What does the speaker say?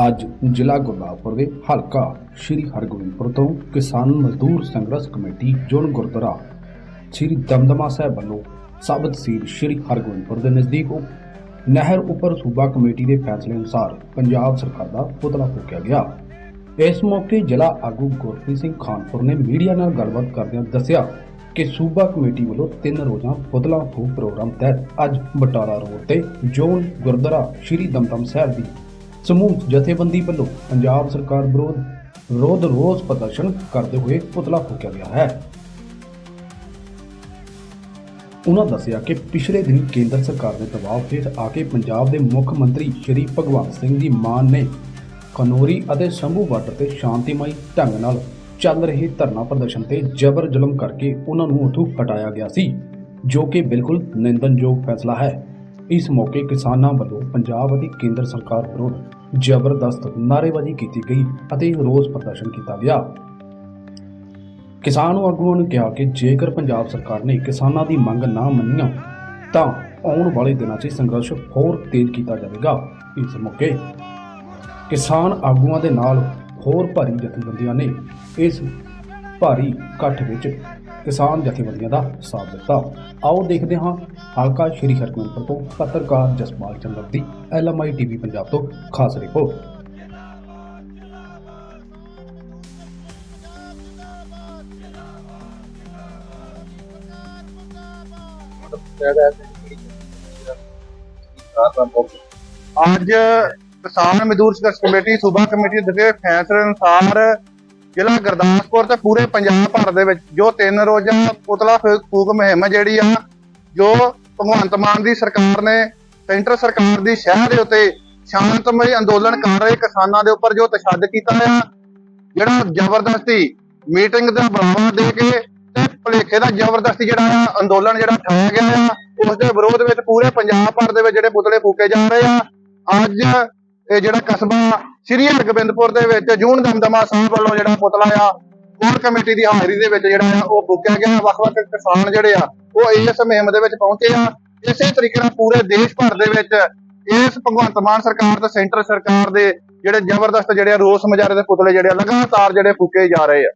ਅੱਜ ਜ਼ਿਲ੍ਹਾ ਗੁਰਦਾਸਪੁਰ ਦੇ ਹਲਕਾ ਸ਼੍ਰੀ ਹਰਗੋਬਿੰਦਪੁਰ ਤੋਂ ਕਿਸਾਨ ਮਜ਼ਦੂਰ ਸੰਘਰਸ਼ ਕਮੇਟੀ ਜੋਨ ਗੁਰਦੁਆਰਾ ਸ਼੍ਰੀ ਦਮਦਮਾ ਸਾਹਿਬ ਵੱਲੋਂ ਸਾਬਤ ਤਹਿਸੀਲ ਸ਼੍ਰੀ ਹਰਗੋਬਿੰਦਪੁਰ ਦੇ ਨਜ਼ਦੀਕ ਨਹਿਰ ਉੱਪਰ ਸੂਬਾ ਕਮੇਟੀ ਦੇ ਫੈਸਲੇ ਅਨੁਸਾਰ ਪੰਜਾਬ ਸਰਕਾਰ ਦਾ ਪੁਤਲਾ ਫੂਕਿਆ ਗਿਆ। ਇਸ ਮੌਕੇ ਜ਼ਿਲ੍ਹਾ ਆਗੂ ਗੁਰਪ੍ਰੀਤ ਸਿੰਘ ਖਾਨਪੁਰ ਨੇ ਮੀਡੀਆ ਨਾਲ ਗੱਲਬਾਤ ਕਰਦਿਆਂ ਦੱਸਿਆ ਕਿ ਸੂਬਾ ਕਮੇਟੀ ਵੱਲੋਂ ਤਿੰਨ ਰੋਜ਼ਾ ਪੁਤਲਾ ਫੂਕ ਪ੍ਰੋਗਰਾਮ ਤਹਿਤ ਅੱਜ ਬਟਾਲਾ ਰੋਡ ਤੇ ਜੋਨ ਗੁਰਦੁਆਰਾ ਸ਼੍ਰੀ ਦਮਦਮ ਸਾਹਿਬ ਦੀ ਸਮੂਹ ਜਥੇਬੰਦੀ ਵੱਲੋਂ ਪੰਜਾਬ ਸਰਕਾਰ ਵਿਰੋਧ ਵਿਰੋਧ ਰੋਸ ਪ੍ਰਦਰਸ਼ਨ ਕਰਦੇ ਹੋਏ ਪੁਤਲਾ ਫੂਕਿਆ ਗਿਆ ਹੈ। ਉਹਨਾਂ ਦੱਸਿਆ ਕਿ ਪਿਛਲੇ ਦਿਨ ਕੇਂਦਰ ਸਰਕਾਰ ਦੇ ਦਬਾਅ ਹੇਠ ਆ ਕੇ ਪੰਜਾਬ ਦੇ ਮੁੱਖ ਮੰਤਰੀ ਸ਼੍ਰੀ ਭਗਵੰਤ ਸਿੰਘ ਜੀ ਮਾਨ ਨੇ ਖਨੋਰੀ ਅਤੇ ਸ਼ੰਭੂ ਬਾਰਡਰ ਤੇ ਸ਼ਾਂਤੀਮਈ ਢੰਗ ਨਾਲ ਚੱਲ ਰਹੇ ਧਰਨਾ ਪ੍ਰਦਰਸ਼ਨ ਤੇ ਜ਼ਬਰ ਜ਼ੁਲਮ ਕਰਕੇ ਉਹਨਾਂ ਨੂੰ ਉੱਥੋਂ ਹਟਾਇਆ ਗਿਆ ਸੀ, ਜੋ ਕਿ ਬਿਲਕੁਲ ਨਿੰਦਨਯੋਗ ਫੈਸਲਾ ਹੈ। ਇਸ ਮੌਕੇ ਕਿਸਾਨਾਂ ਵੱਲੋਂ ਪੰਜਾਬ ਅਤੇ ਕੇਂਦਰ ਸਰਕਾਰ ਵਿਰੁੱਧ ਜ਼ਬਰਦਸਤ ਨਾਅਰੇਬਾਜ਼ੀ ਕੀਤੀ ਗਈ ਅਤੇ ਰੋਸ ਪ੍ਰਦਰਸ਼ਨ ਕੀਤਾ ਗਿਆ। ਕਿਸਾਨ ਆਗੂਆਂ ਨੇ ਕਿਹਾ ਕਿ ਜੇਕਰ ਪੰਜਾਬ ਸਰਕਾਰ ਨੇ ਕਿਸਾਨਾਂ ਦੀ ਮੰਗ ਨਾ ਮੰਨੀਆਂ, ਤਾਂ ਆਉਣ ਵਾਲੇ ਦਿਨਾਂ 'ਚ ਸੰਘਰਸ਼ ਹੋਰ ਤੇਜ਼ ਕੀਤਾ ਜਾਵੇਗਾ। ਇਸ ਮੌਕੇ ਕਿਸਾਨ ਆਗੂਆਂ ਦੇ ਨਾਲ ਹੋਰ ਭਾਰੀ ਜਥੇਬੰਦੀਆਂ ਨੇ ਇਸ ਭਾਰੀ ਇਕੱਠ ਵਿੱਚ ਕਿਸਾਨ ਜਥੇਬੰਦੀਆਂ ਦਾ ਸਾਥ ਦਿੱਤਾ। ਆਓ ਦੇਖਦੇ ਹਾਂ ਹਲਕਾ ਸ਼੍ਰੀ ਹਰਗੋਬਿੰਦਪੁਰ ਤੋਂ ਪੱਤਰਕਾਰ ਜਸਪਾਲ ਚੰਦਰ ਦੀ ਐਲਐਮਆਈ ਟੀਵੀ ਪੰਜਾਬ ਤੋਂ ਖਾਸ ਰਿਪੋਰਟ। ਅੱਜ ਕਿਸਾਨ ਮਜ਼ਦੂਰ ਸੰਘਰਸ਼ ਕਮੇਟੀ, ਸੂਬਾ ਕਮੇਟੀ ਦੇ ਫੈਸਲੇ ਅਨੁਸਾਰ ਜ਼ਿਲ੍ਹਾ ਗੁਰਦਾਸਪੁਰ ਤੇ ਪੂਰੇ ਪੰਜਾਬ ਭਰ ਦੇ ਵਿੱਚ ਜੋ ਤਿੰਨ ਰੋਜ਼ਾ, ਪੁਤਲਾ ਫੂਕ ਮੁਹਿੰਮ ਜਿਹੜੀ ਆ, ਜੋ ਭਗਵੰਤ ਮਾਨ ਦੀ ਸਰਕਾਰ ਨੇ, ਸੈਂਟਰ ਸਰਕਾਰ ਦੀ ਸ਼ਹਿਰ ਦੇ ਉੱਤੇ ਸ਼ਾਂਤਮਈ ਅੰਦੋਲਨ ਕਰ ਰਹੇ ਕਿਸਾਨਾਂ ਦੇ ਉੱਪਰ ਜੋ ਤਸ਼ੱਦਦ ਕੀਤਾ ਆ, ਜਿਹੜਾ ਜ਼ਬਰਦਸਤੀ ਮੀਟਿੰਗ ਦਾ ਬੁਲਾਵਾ ਦੇ ਕੇ ਤੇ ਭਲੇਖੇ ਦਾ ਜ਼ਬਰਦਸਤੀ ਜਿਹੜਾ ਆ, ਅੰਦੋਲਨ ਜਿਹੜਾ ਠਾਇਆ ਗਿਆ ਆ, ਉਸ ਦੇ ਵਿਰੋਧ ਵਿੱਚ ਪੂਰੇ ਪੰਜਾਬ ਭਰ ਦੇ ਵਿੱਚ ਜਿਹੜੇ ਪੁਤਲੇ ਫੂਕੇ ਜਾ ਰਹੇ ਆ, ਅੱਜ ਇਹ ਜਿਹੜਾ ਕਸਬਾ ਸ੍ਰੀ ਹਰਗੋਬਿੰਦਪੁਰ ਦੇ ਵਿੱਚ ਜੂਨ ਦਮਦਮਾ ਸਾਹਿਬ ਵੱਲੋਂ ਜਿਹੜਾ ਪੁਤਲਾ ਆ, ਕੋਰ ਕਮੇਟੀ ਦੀ ਹਾਜ਼ਰੀ ਦੇ ਵਿੱਚ ਜਿਹੜਾ ਆ, ਉਹ ਫੂਕਿਆ ਗਿਆ। ਵੱਖ-ਵੱਖ ਕਿਸਾਨ ਜਿਹੜੇ ਆ, ਉਹ ਇਸ ਮੁਹਿੰਮ ਦੇ ਵਿੱਚ ਪਹੁੰਚੇ ਆ। ਇਸੇ ਤਰੀਕੇ ਨਾਲ ਪੂਰੇ ਦੇਸ਼ ਭਰ ਦੇ ਵਿੱਚ ਇਸ ਭਗਵੰਤ ਮਾਨ ਸਰਕਾਰ ਤੇ ਸੈਂਟਰ ਸਰਕਾਰ ਦੇ ਜਿਹੜੇ ਜ਼ਬਰਦਸਤ ਜਿਹੜੇ ਆ ਰੋਸ ਮੁਜ਼ਾਹਰੇ ਦੇ ਪੁਤਲੇ ਜਿਹੜੇ ਆ, ਲਗਾਤਾਰ ਜਿਹੜੇ ਫੂਕੇ ਜਾ ਰਹੇ ਆ।